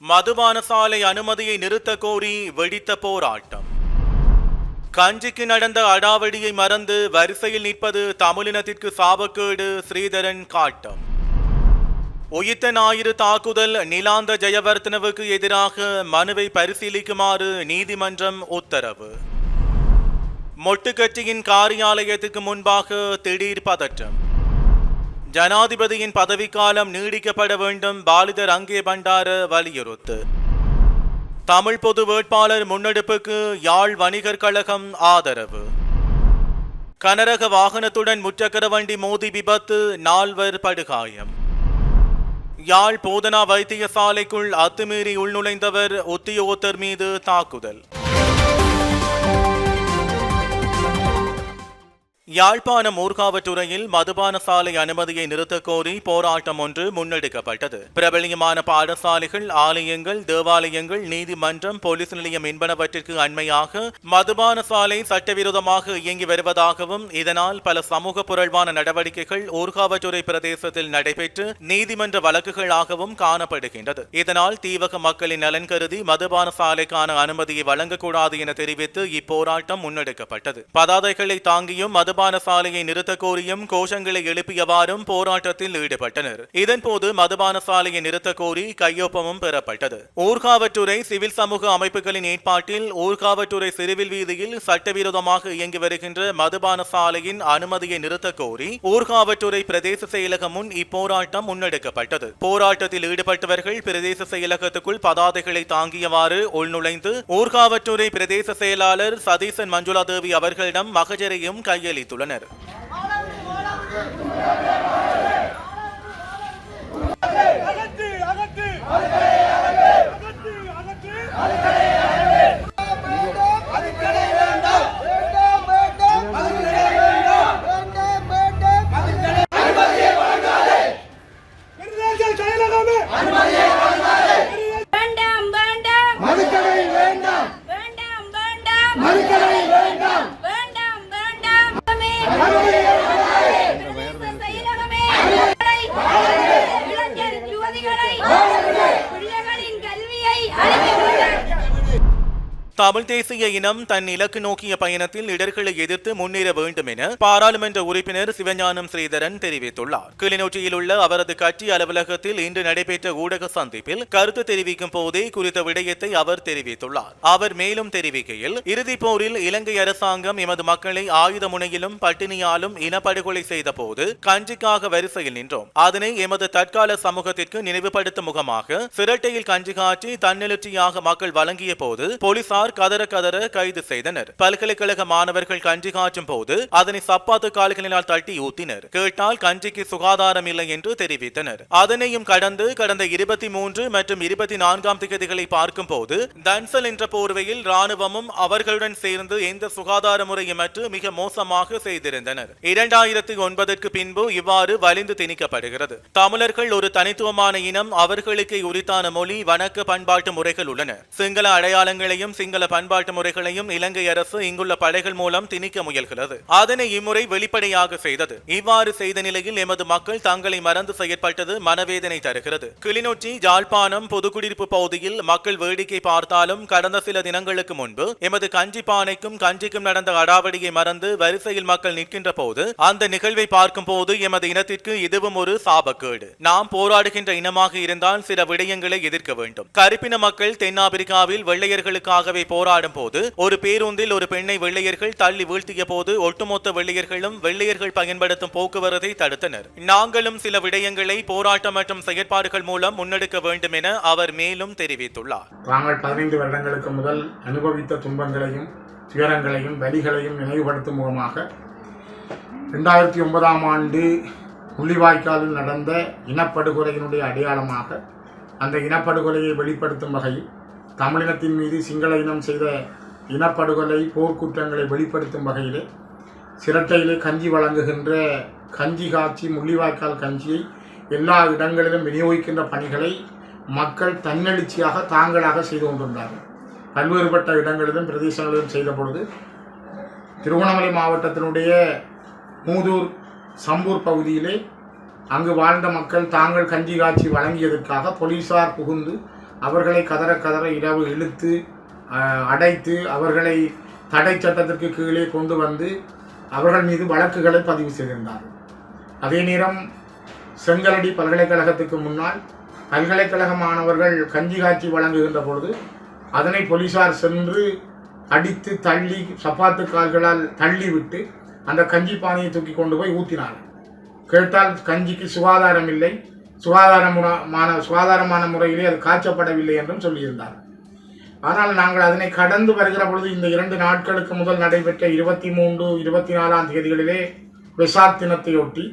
மதுபான சாலை அனுமதியை நிறுத்த கோரி வெடித்த போராட்டம். கஞ்சிக்கு நடந்த அடாவடியை மறந்து வரிசையில் நிற்பது தமிழினத்திற்கு சாபக்கேடு ஸ்ரீதரன் காட்டம். உயிர்த்த ஞாயிறு தாக்குதல் நிலாந்த ஜெயவர்த்தனவுக்கு எதிராக மனுவை பரிசீலிக்குமாறு நீதிமன்றம் உத்தரவு. மொட்டு கட்சியின் காரியாலயத்துக்கு முன்பாக திடீர் பதற்றம். ஜனாதிபதியின் பதவிக்காலம் நீடிக்கப்பட வேண்டும். பாலிதர் அங்கே பண்டார வலியுறுத்து. தமிழ் பொது வேட்பாளர் முன்னெடுப்புக்கு யாழ் வணிகர் கழகம் ஆதரவு. கனரக வாகனத்துடன் முச்சக்கர வண்டி மோதி விபத்து நால்வர் படுகாயம். யாழ் போதனா வைத்தியசாலைக்குள் அத்துமீறி உள்நுழைந்தவர் உத்தியோகத்தர் மீது தாக்குதல். யாழ்ப்பாணம் ஊர்காவற்றுறையில் மதுபான சாலை அனுமதியை நிறுத்தக் கோரி போராட்டம் ஒன்று முன்னெடுக்கப்பட்டது. பிரபலியமான பாடசாலைகள் ஆலயங்கள் தேவாலயங்கள் நீதிமன்றம் போலீஸ் நிலையம் என்பனவற்றிற்கு அண்மையாக மதுபான சாலை சட்டவிரோதமாக இயங்கி வருவதாகவும் இதனால் பல சமூக புரள்வான நடவடிக்கைகள் ஊர்காவற்றுறை பிரதேசத்தில் நடைபெற்று நீதிமன்ற வழக்குகளாகவும் காணப்படுகின்றது. இதனால் தீவக மக்களின் நலன் கருதி மதுபான சாலைக்கான அனுமதியை வழங்கக்கூடாது என தெரிவித்து இப்போராட்டம் முன்னெடுக்கப்பட்டது. பதாதைகளை தாங்கியும் மதுபான சாலையை நிறுத்த கோரியும் கோஷங்களை எழுப்பியவாறும் போராட்டத்தில் ஈடுபட்டனர். இதன்போது மதுபான சாலையை நிறுத்த கோரி கையொப்பமும் பெறப்பட்டது. ஊர்காவற்றுறை சிவில் சமூக அமைப்புகளின் ஏற்பாட்டில் ஊர்காவற்றுறை சிறுவில் வீதியில் சட்டவிரோதமாக இயங்கி வருகின்ற மதுபான சாலையின் அனுமதியை நிறுத்த கோரி ஊர்காவற்றுறை பிரதேச செயலகம் முன் இப்போராட்டம் முன்னெடுக்கப்பட்டது. போராட்டத்தில் ஈடுபட்டவர்கள் பிரதேச செயலகத்துக்குள் பதாதைகளை தாங்கியவாறு உள்நுழைந்து ஊர்காவற்றுறை பிரதேச செயலாளர் சதீசன் மஞ்சுளா தேவி அவர்களிடம் மகஜரையும் கையளித்துள்ளனர் அகற்று அகற்று அகற்று அகற்று பிரதேச செயலகமே வேண்டாம் வேண்டாம் மதுக்கடை வேண்டாம் வேண்டாம் வேண்டாம் மதுக்கடை வேண்டாம் வேண்டாம் வேண்டாம் பிரதேச செயலகமே இளைஞர் யுவதிகளை பிள்ளைகளின் கல்வியை அளிக்கின்றனர் தமிழ் தேசிய இனம் தன் இலக்கு நோக்கிய பயணத்தில் இடர்களை எதிர்த்து முன்னேற வேண்டும் என பாராளுமன்ற உறுப்பினர் சிவஞானம் ஸ்ரீதரன் தெரிவித்துள்ளார். கிளிநொச்சியில் உள்ள அவரது கட்சி அலுவலகத்தில் இன்று நடைபெற்ற ஊடக சந்திப்பில் கருத்து தெரிவிக்கும் போதே குறித்த விடயத்தை அவர் தெரிவித்துள்ளார். அவர் மேலும் தெரிவிக்கையில் இறுதிப் போரில் இலங்கை அரசாங்கம் எமது மக்களை ஆயுத முனையிலும் பட்டினியாலும் இனப்படுகொலை செய்த போது கஞ்சிக்காக வரிசையில் நின்றோம். அதனை எமது தற்கால சமூகத்திற்கு நினைவுபடுத்தும் முகமாக சிரட்டையில் கஞ்சி காட்சி தன்னெழுச்சியாக மக்கள் வழங்கிய போது போலீசார் கதர் கதற கதற கைது செய்தனர். பல்கலைக்கழக மாணவர்கள் கஞ்சி காற்றும் போது அதனை சப்பாத்து கால்களினால் தட்டி ஊத்தினர். கேட்டால் கஞ்சிக்கு சுகாதாரம் இல்லை என்று தெரிவித்தனர். அதனையும் கடந்து கடந்த இருபத்தி மூன்று மற்றும் இருபத்தி நான்காம் திகதிகளை பார்க்கும் போது தன்சல் என்ற போர்வையில் ராணுவமும் அவர்களுடன் சேர்ந்து எந்த சுகாதார முறையுமற்று மிக மோசமாக செய்திருந்தனர். இரண்டாயிரத்தி ஒன்பதற்கு பின்பு இவ்வாறு வலிந்து திணிக்கப்படுகிறது. தமிழர்கள் ஒரு தனித்துவமான இனம் அவர்களுக்கு உரித்தான மொழி வணக்க பண்பாட்டு முறைகள் உள்ளன. சிங்கள அடையாளங்களையும் சிங்கள பண்பாட்டு முறைகளையும் இலங்கை அரசு இங்குள்ள படைகள் மூலம் திணிக்க முயல்கிறது. அதனை இம்முறை வெளிப்படையாக செய்தது. இவ்வாறு செய்த நிலையில் எமது மக்கள் தங்களை மறந்து செயற்பட்டது மனவேதனை தருகிறது. கிளிநொச்சி ஜாழ்ப்பாணம் பொதுக்குடியிருப்பு பகுதியில் மக்கள் வேடிக்கை பார்த்தாலும் கடந்த சில தினங்களுக்கு முன்பு எமது கஞ்சி பானைக்கும் கஞ்சிக்கும் நடந்த அடாவடியை மறந்து வரிசையில் மக்கள் நிற்கின்ற போது அந்த நிகழ்வை பார்க்கும் போது எமது இனத்திற்கு இதுவும் ஒரு சாபக்கேடு. நாம் போராடுகின்ற இனமாக இருந்தால் சில விடயங்களை எதிர்க்க வேண்டும். கருப்பின மக்கள் தென்னாப்பிரிக்காவில் வெள்ளையர்களுக்காகவே போராட போராடும் போது ஒரு பேருந்தில் ஒரு பெண்ணை வெள்ளையர்கள் தள்ளி வீழ்த்திய போது ஒட்டுமொத்த வெள்ளையர்களும் வெள்ளையர்கள் பயன்படுத்தும் போக்குவரத்தை தடுத்தனர். நாங்களும் சில விடயங்களை போராட்டம் மற்றும் செயற்பாடுகள் மூலம் முன்னெடுக்க வேண்டும் என அவர் மேலும் தெரிவித்துள்ளார். தாங்கள் பதினைந்து வருடங்களுக்கு முதல் அனுபவித்த துன்பங்களையும் துயரங்களையும் வலிகளையும் நினைவுபடுத்தும் மூலமாக ரெண்டாயிரத்தி ஒன்பதாம் ஆண்டு முள்ளிவாய்க்காலில் நடந்த இனப்படுகொலையினுடைய அடையாளமாக அந்த இனப்படுகொலையை வெளிப்படுத்தும் வகையில் தமிழினத்தின் மீது சிங்கள இனம் செய்த இனப்படுகொலை போர்க்குற்றங்களை வெளிப்படுத்தும் வகையிலே சிரட்டையிலே கஞ்சி வழங்குகின்ற கஞ்சி காட்சி முள்ளிவாய்க்கால் கஞ்சியை எல்லா இடங்களிலும் விநியோகிக்கின்ற பணிகளை மக்கள் தன்னெழுச்சியாக தாங்களாக செய்து கொண்டிருந்தார்கள். பல்வேறுபட்ட இடங்களிலும் பிரதேசங்களிலும் செய்த பொழுது திருவண்ணாமலை மாவட்டத்தினுடைய மூதூர் சம்பூர் பகுதியிலே அங்கு வாழ்ந்த மக்கள் தாங்கள் கஞ்சி காட்சி வழங்கியதற்காக போலீசார் புகுந்து அவர்களை கதற கதற இரவு இழுத்து அடைத்து அவர்களை தடை சட்டத்திற்கு கீழே கொண்டு வந்து அவர்கள் மீது வழக்குகளை பதிவு செய்திருந்தார்கள் அதே நேரம் செங்கலடி பல்கலைக்கழகத்துக்கு முன்னால் பல்கலைக்கழக மாணவர்கள் கஞ்சி காட்சி வழங்குகின்ற பொழுது அதனை போலீசார் சென்று அடித்து தள்ளி சப்பாத்து கால்களால் தள்ளி விட்டு அந்த கஞ்சி பானையை தூக்கி கொண்டு போய் ஊற்றினார்கள் கேட்டால் கஞ்சிக்கு சுகாதாரம் இல்லை சுகாதாரமான சுகாதாரமான முறையிலே அது காய்ச்சப்படவில்லை என்றும் சொல்லியிருந்தார். ஆனால் நாங்கள் அதனை கடந்து வருகிற பொழுது இந்த இரண்டு நாட்களுக்கு முதல் நடைபெற்ற இருபத்தி மூன்று இருபத்தி நாலாம் தேதிகளிலே விசாத் தினத்தையொட்டி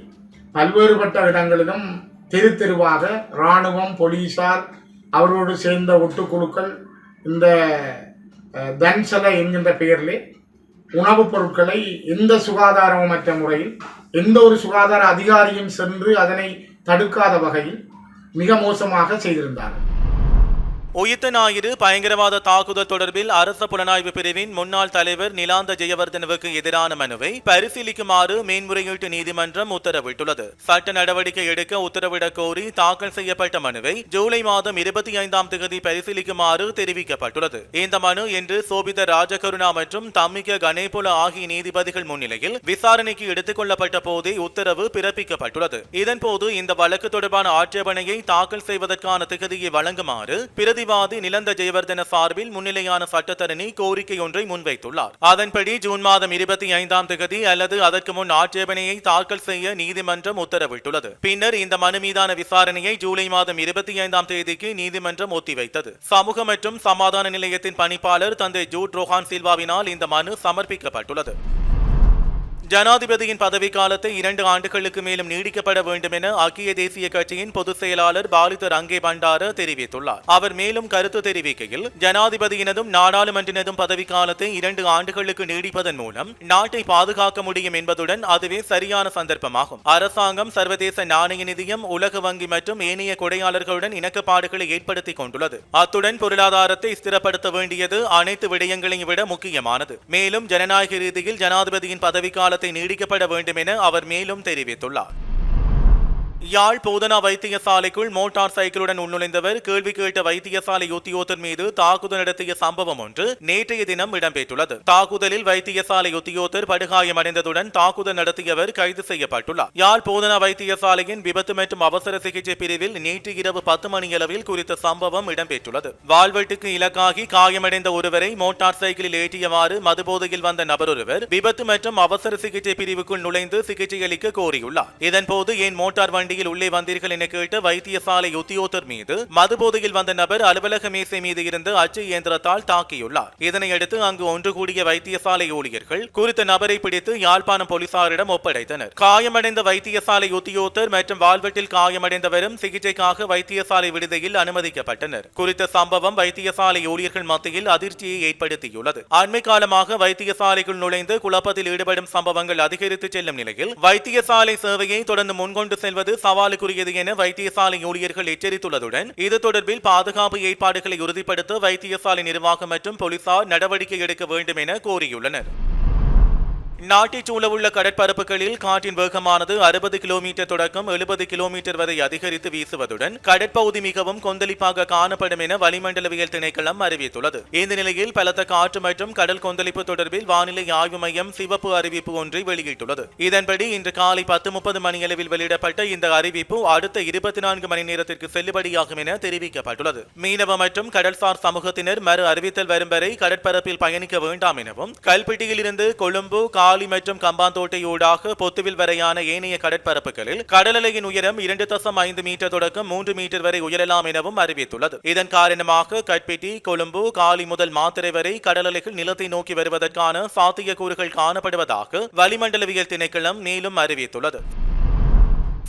பல்வேறுபட்ட இடங்களிலும் தெரு தெருவாக இராணுவம் போலீசார் அவரோடு சேர்ந்த ஒட்டுக்குழுக்கள் இந்த தன்சல என்கின்ற பெயரிலே உணவுப் பொருட்களை எந்த சுகாதாரமற்ற முறையில் எந்த ஒரு சுகாதார அதிகாரியும் சென்று அதனை தடுக்காத வகையில் மிக மோசமாக செய்திருந்தார்கள். உயிர்த்த ஞாயிறு பயங்கரவாத தாக்குதல் தொடர்பில் அரச புலனாய்வு பிரிவின் முன்னாள் தலைவர் நிலாந்த ஜெயவர்தனவுக்கு எதிரான மனுவை பரிசீலிக்குமாறு மேன்முறையீட்டு நீதிமன்றம் உத்தரவிட்டுள்ளது. சட்ட நடவடிக்கை எடுக்க உத்தரவிடக் கோரி தாக்கல் செய்யப்பட்ட மனுவை ஜூலை மாதம் இருபத்தி ஐந்தாம் தேதி பரிசீலிக்குமாறு தெரிவிக்கப்பட்டுள்ளது. இந்த மனு இன்று சோபித ராஜகருணா மற்றும் தம்மிக கணேபுல ஆகிய நீதிபதிகள் முன்னிலையில் விசாரணைக்கு எடுத்துக் கொள்ளப்பட்ட போதே உத்தரவு பிறப்பிக்கப்பட்டுள்ளது. இதன்போது இந்த வழக்கு தொடர்பான ஆட்சேபனையை தாக்கல் செய்வதற்கான திகதியை வழங்குமாறு பிரதி பிரதிவாதி நிலந்த ஜெயவர்தன சார்பில் முன்னிலையான சட்டத்தரணி கோரிக்கை ஒன்றை முன்வைத்துள்ளார். அதன்படி ஜூன் மாதம் இருபத்தி ஐந்தாம் தேதி அல்லது அதற்கு முன் ஆட்சேபனையை தாக்கல் செய்ய நீதிமன்றம் உத்தரவிட்டுள்ளது. பின்னர் இந்த மனு மீதான விசாரணையை ஜூலை மாதம் இருபத்தி ஐந்தாம் தேதிக்கு நீதிமன்றம் ஒத்திவைத்தது. சமூக மற்றும் சமாதான நிலையத்தின் பணிப்பாளர் தந்தை ஜூட் ரோஹான் சில்வாவினால் இந்த மனு சமர்ப்பிக்கப்பட்டுள்ளது. ஜனாதிபதியின் பதவிக்காலத்தை இரண்டு ஆண்டுகளுக்கு மேலும் நீடிக்கப்பட வேண்டும் என அக்கிய தேசிய கட்சியின் பொதுச் செயலாளர் பாலித ரங்கே பண்டார தெரிவித்துள்ளார். அவர் மேலும் கருத்து தெரிவிக்கையில் ஜனாதிபதியினதும் நாடாளுமன்றினதும் பதவிக்காலத்தை இரண்டு ஆண்டுகளுக்கு நீடிப்பதன் மூலம் நாட்டை பாதுகாக்க முடியும் என்பதுடன் அதுவே சரியான சந்தர்ப்பமாகும். அரசாங்கம் சர்வதேச நாணய நிதியம் உலக வங்கி மற்றும் ஏனைய கொடையாளர்களுடன் இணக்கப்பாடுகளை ஏற்படுத்திக் கொண்டுள்ளது. அத்துடன் பொருளாதாரத்தை ஸ்திரப்படுத்த வேண்டியது அனைத்து விடயங்களையும் விட முக்கியமானது. மேலும் ஜனநாயக ரீதியில் ஜனாதிபதியின் பதவிக்கால காலத்தை நீடிக்கப்பட வேண்டும் என அவர் மேலும் தெரிவித்துள்ளார். யாழ் போதனா வைத்தியசாலைக்குள் மோட்டார் சைக்கிளுடன் உள்நுழைந்தவர் கேள்வி கேட்ட வைத்தியசாலை உத்தியோகத்தர் மீது தாக்குதல் நடத்திய சம்பவம் ஒன்று நேற்றைய தினம் இடம்பெற்றுள்ளது. தாக்குதலில் வைத்தியசாலை உத்தியோகத்தர் படுகாயமடைந்ததுடன் தாக்குதல் நடத்தியவர் கைது செய்யப்பட்டுள்ளார். யாழ் போதனா வைத்தியசாலையின் விபத்து மற்றும் அவசர சிகிச்சை பிரிவில் நேற்று இரவு பத்து மணியளவில் குறித்த சம்பவம் இடம்பெற்றுள்ளது. வாழ்வெட்டுக்கு இலக்காகி காயமடைந்த ஒருவரை மோட்டார் சைக்கிளில் ஏற்றியவாறு மதுபோதையில் வந்த நபரொருவர் விபத்து மற்றும் அவசர சிகிச்சை பிரிவுக்குள் நுழைந்து சிகிச்சை அளிக்க கோரியுள்ளார். இதன்போது ஏன் மோட்டார் வண்டி வண்டியில் உள்ளே வந்தீர்கள் என கேட்டு வைத்தியசாலை உத்தியோகர் மீது மதுபோதையில் வந்த நபர் அலுவலக மேசை மீது இருந்து அச்சு இயந்திரத்தால் தாக்கியுள்ளார். இதனையடுத்து அங்கு ஒன்று கூடிய வைத்தியசாலை ஊழியர்கள் குறித்த நபரை பிடித்து யாழ்ப்பாணம் போலீசாரிடம் ஒப்படைத்தனர். காயமடைந்த வைத்தியசாலை உத்தியோகர் மற்றும் வாழ்வெட்டில் காயமடைந்தவரும் சிகிச்சைக்காக வைத்தியசாலை விடுதியில் அனுமதிக்கப்பட்டனர். குறித்த சம்பவம் வைத்தியசாலை ஊழியர்கள் மத்தியில் அதிர்ச்சியை ஏற்படுத்தியுள்ளது. அண்மை காலமாக வைத்தியசாலைக்குள் நுழைந்து குழப்பத்தில் ஈடுபடும் சம்பவங்கள் அதிகரித்து செல்லும் நிலையில் வைத்தியசாலை சேவையை தொடர்ந்து முன்கொண்டு செல்வது சவாலுக்குரியது என வைத்தியசாலை ஊழியர்கள் எச்சரித்துள்ளதுடன் இது தொடர்பில் பாதுகாப்பு ஏற்பாடுகளை உறுதிப்படுத்த வைத்தியசாலை நிர்வாகம் மற்றும் போலீசார் நடவடிக்கை எடுக்க வேண்டும் என கோரியுள்ளனர். நாட்டைச் சூழவுள்ள கடற்பரப்புகளில் காற்றின் வேகமானது அறுபது கிலோமீட்டர் தொடக்கம் எழுபது கிலோமீட்டர் வரை அதிகரித்து வீசுவதுடன் கடற்பகுதி மிகவும் கொந்தளிப்பாக காணப்படும் என வளிமண்டலவியல் திணைக்களம் அறிவித்துள்ளது. இந்த நிலையில் பலத்த காற்று மற்றும் கடல் கொந்தளிப்பு தொடர்பில் வானிலை ஆய்வு மையம் சிவப்பு அறிவிப்பு ஒன்றை வெளியிட்டுள்ளது. இதன்படி இன்று காலை பத்து முப்பது மணியளவில் வெளியிடப்பட்ட இந்த அறிவிப்பு அடுத்த இருபத்தி நான்கு மணி நேரத்திற்கு செல்லுபடியாகும் என தெரிவிக்கப்பட்டுள்ளது. மீனவ மற்றும் கடல்சார் சமூகத்தினர் மறு அறிவித்தல் வரும் வரை கடற்பரப்பில் பயணிக்க வேண்டாம் எனவும் கல்பெட்டியில் இருந்து கொழும்பு காலி மற்றும் கம்பாந்தோட்டை ஊடாக பொத்துவில் வரையான ஏனைய கடற்பரப்புகளில் கடலலையின் உயரம் இரண்டு தசம் ஐந்து மீட்டர் தொடக்கம் மூன்று மீட்டர் வரை உயரலாம் எனவும் அறிவித்துள்ளது. இதன் காரணமாக கட்பெட்டி கொழும்பு காலி முதல் மாத்திரை வரை கடலலைகள் நிலத்தை நோக்கி வருவதற்கான சாத்தியக்கூறுகள் காணப்படுவதாக வளிமண்டலவியல் திணைக்களம் மேலும் அறிவித்துள்ளது.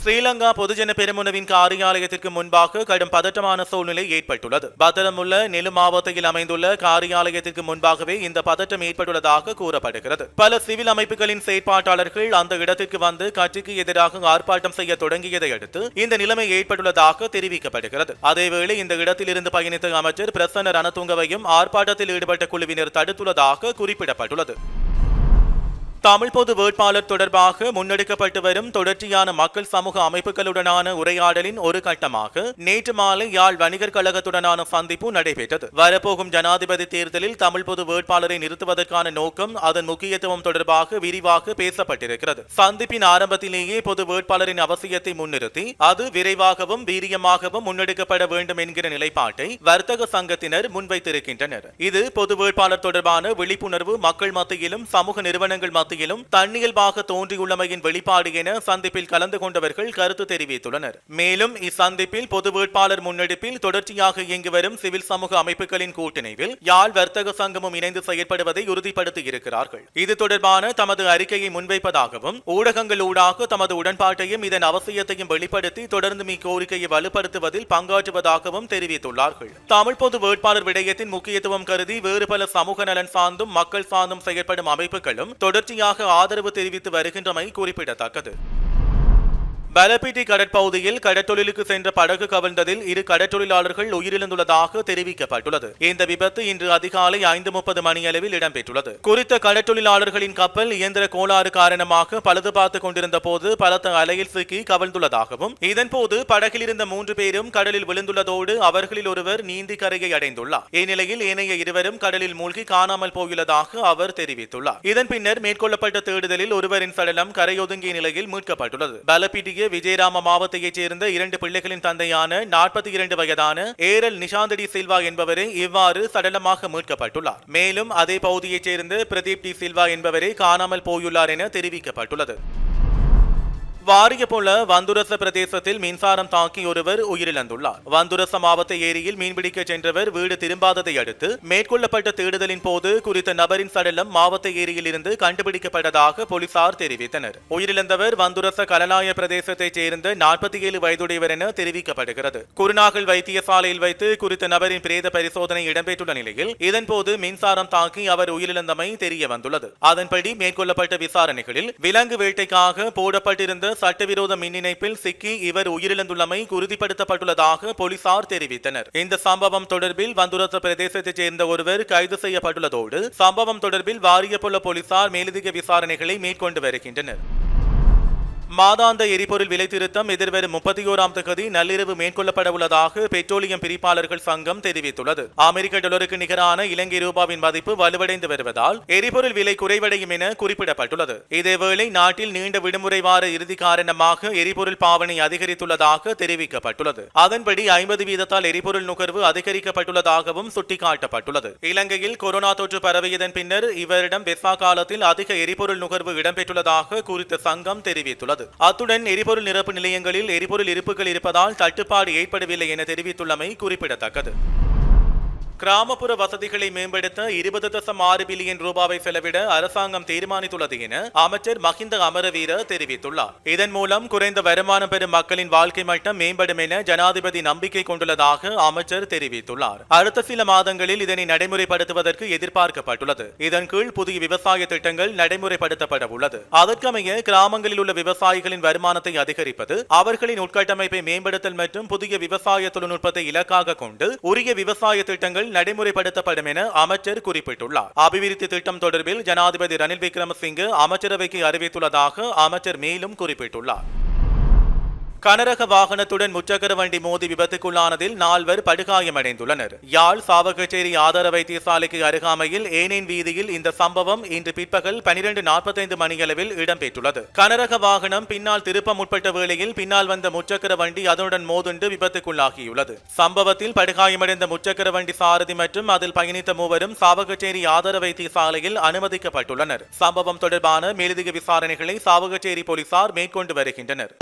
ஸ்ரீலங்கா பொதுஜன பெருமுனவின் காரியாலயத்திற்கு முன்பாக கடும் பதட்டமான சூழ்நிலை ஏற்பட்டுள்ளது. பத்திரமுள்ள நெலு மாவட்டத்தில் அமைந்துள்ள காரியாலயத்திற்கு முன்பாகவே இந்த பதட்டம் ஏற்பட்டுள்ளதாக கூறப்படுகிறது. பல சிவில் அமைப்புகளின் செயற்பாட்டாளர்கள் அந்த இடத்திற்கு வந்து கட்சிக்கு எதிராக ஆர்ப்பாட்டம் செய்ய தொடங்கியதை அடுத்து இந்த நிலைமை ஏற்பட்டுள்ளதாக தெரிவிக்கப்படுகிறது. அதேவேளை இந்த இடத்தில் இருந்து பயணித்த அமைச்சர் பிரசன்ன ரணதுங்கவையும் ஆர்ப்பாட்டத்தில் ஈடுபட்ட குழுவினர் தடுத்துள்ளதாக குறிப்பிடப்பட்டுள்ளது. தமிழ் பொது வேட்பாளர் தொடர்பாக முன்னெடுக்கப்பட்டு வரும் தொடர்ச்சியான மக்கள் சமூக அமைப்புகளுடனான உரையாடலின் ஒரு கட்டமாக நேற்று மாலை யாழ் வணிகர் கழகத்துடனான சந்திப்பு நடைபெற்றது. வரப்போகும் ஜனாதிபதி தேர்தலில் தமிழ் பொது வேட்பாளரை நிறுத்துவதற்கான நோக்கம் அதன் முக்கியத்துவம் தொடர்பாக விரிவாக பேசப்பட்டிருக்கிறது. சந்திப்பின் ஆரம்பத்திலேயே பொது வேட்பாளரின் அவசியத்தை முன்னிறுத்தி அது விரைவாகவும் வீரியமாகவும் முன்னெடுக்கப்பட வேண்டும் என்கிற நிலைப்பாட்டை வர்த்தக சங்கத்தினர் முன்வைத்திருக்கின்றனர். இது பொது வேட்பாளர் தொடர்பான விழிப்புணர்வு மக்கள் மத்தியிலும் சமூக நிறுவனங்கள் மத்தியிலும் தன்னியல்பாக தோன்றியுள்ளமையின் வெளிப்பாடு என சந்திப்பில் கலந்து கொண்டவர்கள் கருத்து தெரிவித்துள்ளனர். மேலும் இச்சந்திப்பில் பொது வேட்பாளர் முன்னெடுப்பில் தொடர்ச்சியாக இயங்கி வரும் சிவில் சமூக அமைப்புகளின் கூட்டணிவில் யாழ் வர்த்தக சங்கமும் இணைந்து செயற்படுவதை உறுதிப்படுத்தி இருக்கிறார்கள். இது தொடர்பான தமது அறிக்கையை முன்வைப்பதாகவும் ஊடகங்களூடாக தமது உடன்பாட்டையும் இதன் அவசியத்தையும் வெளிப்படுத்தி தொடர்ந்து மீ கோரிக்கையை வலுப்படுத்துவதில் பங்காற்றுவதாகவும் தெரிவித்துள்ளார்கள். தமிழ் பொது வேட்பாளர் விடயத்தின் முக்கியத்துவம் கருதி வேறு பல சமூக நலன் சார்ந்தும் மக்கள் சார்ந்தும் செயற்படும் அமைப்புகளும் தொடர்ச்சி தொடர்ச்சியாக ஆதரவு தெரிவித்து வருகின்றமை குறிப்பிடத்தக்கது. பலபிட்டி கடற்பகுதியில் கடற்றொழிலுக்கு சென்ற படகு கவிழ்ந்ததில் இரு கடற்றொழிலாளர்கள் உயிரிழந்துள்ளதாக தெரிவிக்கப்பட்டுள்ளது. இந்த விபத்து இன்று அதிகாலை ஐந்து முப்பது மணியளவில் இடம்பெற்றுள்ளது. குறித்த கடற்றொழிலாளர்களின் கப்பல் இயந்திர கோளாறு காரணமாக பழுது பார்த்துக் கொண்டிருந்த போது பலத்த அலையில் சிக்கி கவிழ்ந்துள்ளதாகவும் இதன்போது படகில் இருந்த மூன்று பேரும் கடலில் விழுந்துள்ளதோடு அவர்களில் ஒருவர் நீந்தி கரையை அடைந்துள்ளார். இந்நிலையில் ஏனைய இருவரும் கடலில் மூழ்கி காணாமல் போயுள்ளதாக அவர் தெரிவித்துள்ளார். இதன் பின்னர் மேற்கொள்ளப்பட்ட தேடுதலில் ஒருவரின் சடலம் கரையொதுங்கிய நிலையில் மீட்கப்பட்டுள்ளது. பலபிட்டிய விஜயராம மாவட்டத்தைச் சேர்ந்த இரண்டு பிள்ளைகளின் தந்தையான நாற்பத்தி இரண்டு வயதான ஏரல் நிஷாந்தடி சில்வா என்பவரே இவ்வாறு சடலமாக மீட்கப்பட்டுள்ளார். மேலும் அதே பகுதியைச் சேர்ந்த பிரதீப் டி சில்வா என்பவரே காணாமல் போயுள்ளார் என தெரிவிக்கப்பட்டுள்ளது. வாரியபுல வந்துரச பிரதேசத்தில் மின்சாரம் தாக்கி ஒருவர் உயிரிழந்துள்ளார். வந்துரச மாவட்ட ஏரியில் மீன்பிடிக்க சென்றவர் வீடு திரும்பாததை அடுத்து மேற்கொள்ளப்பட்ட தேடுதலின் போது குறித்த நபரின் சடலம் மாவட்ட ஏரியில் இருந்து கண்டுபிடிக்கப்பட்டதாக போலீசார் தெரிவித்தனர். உயிரிழந்தவர் வந்துரச கலலாய பிரதேசத்தைச் சேர்ந்த நாற்பத்தி ஏழு வயதுடையவர் என தெரிவிக்கப்படுகிறது. குருநாகல் வைத்தியசாலையில் வைத்து குறித்த நபரின் பிரேத பரிசோதனை இடம்பெற்றுள்ள நிலையில் இதன்போது மின்சாரம் தாக்கி அவர் உயிரிழந்தமை தெரிய வந்துள்ளது அதன்படி மேற்கொள்ளப்பட்ட விசாரணைகளில் விலங்கு வேட்டைக்காக போடப்பட்டிருந்த சட்டவிரோத மின் இணைப்பில் சிக்கி இவர் உயிரிழந்துள்ளமை உறுதிப்படுத்தப்பட்டுள்ளதாக போலீசார் தெரிவித்தனர். இந்த சம்பவம் தொடர்பில் வந்துரத்த பிரதேசத்தைச் சேர்ந்த ஒருவர் கைது செய்யப்பட்டுள்ளதோடு சம்பவம் தொடர்பில் வாரியப்புள்ள போலீசார் மேலதிக விசாரணைகளை மேற்கொண்டு வருகின்றனர். மாதாந்த எரிபொருள் விலை திருத்தம் எதிர்வரும் முப்பத்தி ஓராம் தேதி நள்ளிரவு மேற்கொள்ளப்பட உள்ளதாக பெட்ரோலியம் பிரிப்பாளர்கள் சங்கம் தெரிவித்துள்ளது. அமெரிக்க டாலருக்கு நிகரான இலங்கை ரூபாவின் மதிப்பு வலுவடைந்து வருவதால் எரிபொருள் விலை குறைவடையும் என குறிப்பிடப்பட்டுள்ளது. இதேவேளை நாட்டில் நீண்ட விடுமுறை வார இறுதி காரணமாக எரிபொருள் பாவனை அதிகரித்துள்ளதாக தெரிவிக்கப்பட்டுள்ளது. அதன்படி ஐம்பது வீதத்தால் எரிபொருள் நுகர்வு அதிகரிக்கப்பட்டுள்ளதாகவும் சுட்டிக்காட்டப்பட்டுள்ளது. இலங்கையில் கொரோனா தொற்று பரவியதன் பின்னர் இவரிடம் வெஸ்வா காலத்தில் அதிக எரிபொருள் நுகர்வு இடம்பெற்றுள்ளதாக குறித்த சங்கம் தெரிவித்துள்ளது. அத்துடன் எரிபொருள் நிரப்பு நிலையங்களில் எரிபொருள் இருப்புகள் இருப்பதால் தட்டுப்பாடு ஏற்படவில்லை என தெரிவித்துள்ளமை குறிப்பிடத்தக்கது. கிராமப்புற வசதிகளை மேம்படுத்த இருபது தசம் ஆறு பில்லியன் ரூபாவை செலவிட அரசாங்கம் தீர்மானித்துள்ளது என அமைச்சர் மஹிந்த அமரவீர தெரிவித்துள்ளார். இதன் மூலம் குறைந்த வருமானம் பெறும் மக்களின் வாழ்க்கை மட்டம் மேம்படும் என ஜனாதிபதி நம்பிக்கை கொண்டுள்ளதாக அமைச்சர் தெரிவித்துள்ளார். அடுத்த சில மாதங்களில் இதனை நடைமுறைப்படுத்துவதற்கு எதிர்பார்க்கப்பட்டுள்ளது. இதன் கீழ் புதிய விவசாய திட்டங்கள் நடைமுறைப்படுத்தப்பட உள்ளது அதற்கமைய கிராமங்களில் உள்ள விவசாயிகளின் வருமானத்தை அதிகரிப்பது அவர்களின் உட்கட்டமைப்பை மேம்படுத்தல் மற்றும் புதிய விவசாய தொழில்நுட்பத்தை இலக்காக கொண்டு உரிய விவசாய திட்டங்கள் நடைமுறைப்படுத்தப்படும் என அமைச்சர் குறிப்பிட்டுள்ளார். அபிவிருத்தி திட்டம் தொடர்பில் ஜனாதிபதி ரணில் விக்ரமசிங்கே அமைச்சரவைக்கு அறிவித்துள்ளதாக அமைச்சர் மேலும் குறிப்பிட்டுள்ளார். கனரக வாகனத்துடன் முச்சக்கர வண்டி மோதி விபத்துக்குள்ளானதில் நால்வர் படுகாயமடைந்துள்ளனர். யாழ் சாவகச்சேரி ஆதார வைத்தியசாலைக்கு அருகாமையில் ஏனேன் வீதியில் இந்த சம்பவம் இன்று பிற்பகல் பனிரெண்டு நாற்பத்தைந்து மணியளவில் இடம்பெற்றுள்ளது. கனரக வாகனம் பின்னால் திருப்ப முற்பட்ட வேளையில் பின்னால் வந்த முச்சக்கர வண்டி அதனுடன் மோதுண்டு விபத்துக்குள்ளாகியுள்ளது. சம்பவத்தில் படுகாயமடைந்த முச்சக்கர வண்டி சாரதி மற்றும் அதில் பயணித்த மூவரும் சாவகச்சேரி ஆதார வைத்தியசாலையில் அனுமதிக்கப்பட்டுள்ளனர். சம்பவம் தொடர்பான மேலதிக விசாரணைகளை சாவகச்சேரி போலீசார் மேற்கொண்டு வருகின்றனர்.